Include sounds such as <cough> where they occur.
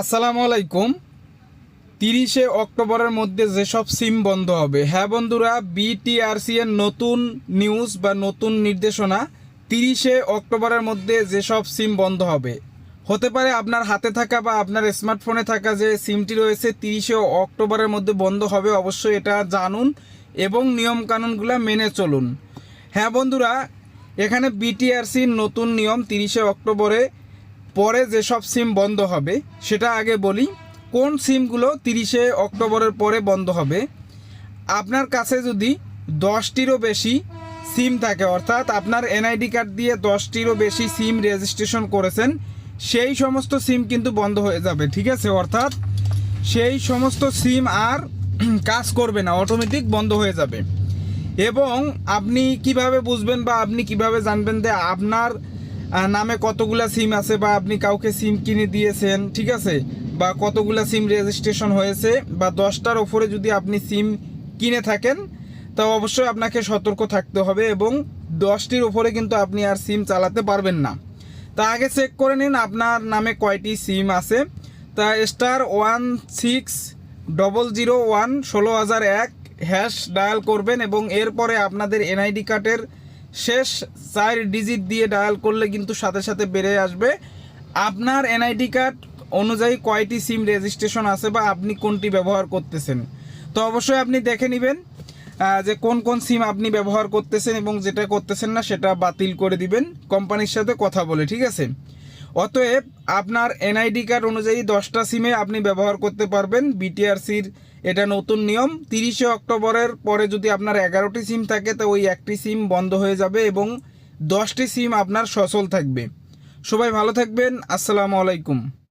আসসালামু আলাইকুম। তিরিশে অক্টোবরের মধ্যে যেসব সিম বন্ধ হবে হ্যাঁ বন্ধুরা বিটিআরসি এর নতুন নিউজ বা নতুন নির্দেশনা তিরিশে অক্টোবরের মধ্যে যেসব সিম বন্ধ হবে। হতে পারে আপনার হাতে থাকা বা আপনার স্মার্টফোনে থাকা যে সিমটি রয়েছে তিরিশে অক্টোবরের মধ্যে বন্ধ হবে, অবশ্যই এটা জানুন এবং নিয়মকানুনগুলো মেনে চলুন। হ্যাঁ বন্ধুরা, এখানে বিটিআরসির নতুন নিয়ম তিরিশে অক্টোবরে পরে যেসব সিম বন্ধ হবে, সেটা আগে বলি, কোন সিমগুলো তিরিশে অক্টোবরের পরে বন্ধ হবে। আপনার কাছে যদি দশটিরও বেশি সিম থাকে, অর্থাৎ আপনার এনআইডি কার্ড দিয়ে দশটিরও বেশি সিম রেজিস্ট্রেশন করেছেন, সেই সমস্ত সিম কিন্তু বন্ধ হয়ে যাবে, ঠিক আছে? অর্থাৎ সেই সমস্ত সিম আর <clears throat> কাজ করবে না, অটোমেটিক বন্ধ হয়ে যাবে। এবং আপনি কীভাবে বুঝবেন বা আপনি কীভাবে জানবেন যে আপনার নামে কতগুলা সিম আছে বা আপনি কাউকে সিম কিনে দিয়েছেন, ঠিক আছে? বা কতগুলা সিম রেজিস্ট্রেশন হয়েছে, বা দশটার ওপরে যদি আপনি সিম কিনে থাকেন তা অবশ্যই আপনাকে সতর্ক থাকতে হবে এবং দশটির ওপরে কিন্তু আপনি আর সিম চালাতে পারবেন না। তা আগে চেক করে নিন আপনার নামে কয়টি সিম আছে। তা star one six double zero one ষোলো হাজার এক হ্যাশ ডায়াল করবেন এবং এরপরে আপনাদের এনআইডি কার্ডের শেষ চার ডিজিট দিয়ে ডায়াল করলে কিন্তু সাথে সাথে বেড়ে আসবে। আপনার এনআইডি কার্ড অনুযায়ী কয়টি সিম রেজিস্ট্রেশন আছে বা আপনি কোনটি ব্যবহার করতেছেন? তো অবশ্যই আপনি দেখে নেবেন যে কোন কোন সিম আপনি ব্যবহার করতেছেন এবং যেটা করতেছেন না সেটা বাতিল করে দিবেন, কোম্পানির সাথে কথা বলে, ঠিক আছে? অতএব আপনার এনআইডি কার্ড অনুযায়ী দশটা সিমে আপনি ব্যবহার করতে পারবেন বিটিআরসির এটা নতুন নিয়ম। তিরিশে অক্টোবরের পরে যদি আপনার এগারোটি সিম থাকে, তো ওই একটি সিম বন্ধ হয়ে যাবে এবং দশটি সিম আপনার সচল থাকবে। সবাই ভালো থাকবেন। আসসালামু আলাইকুম।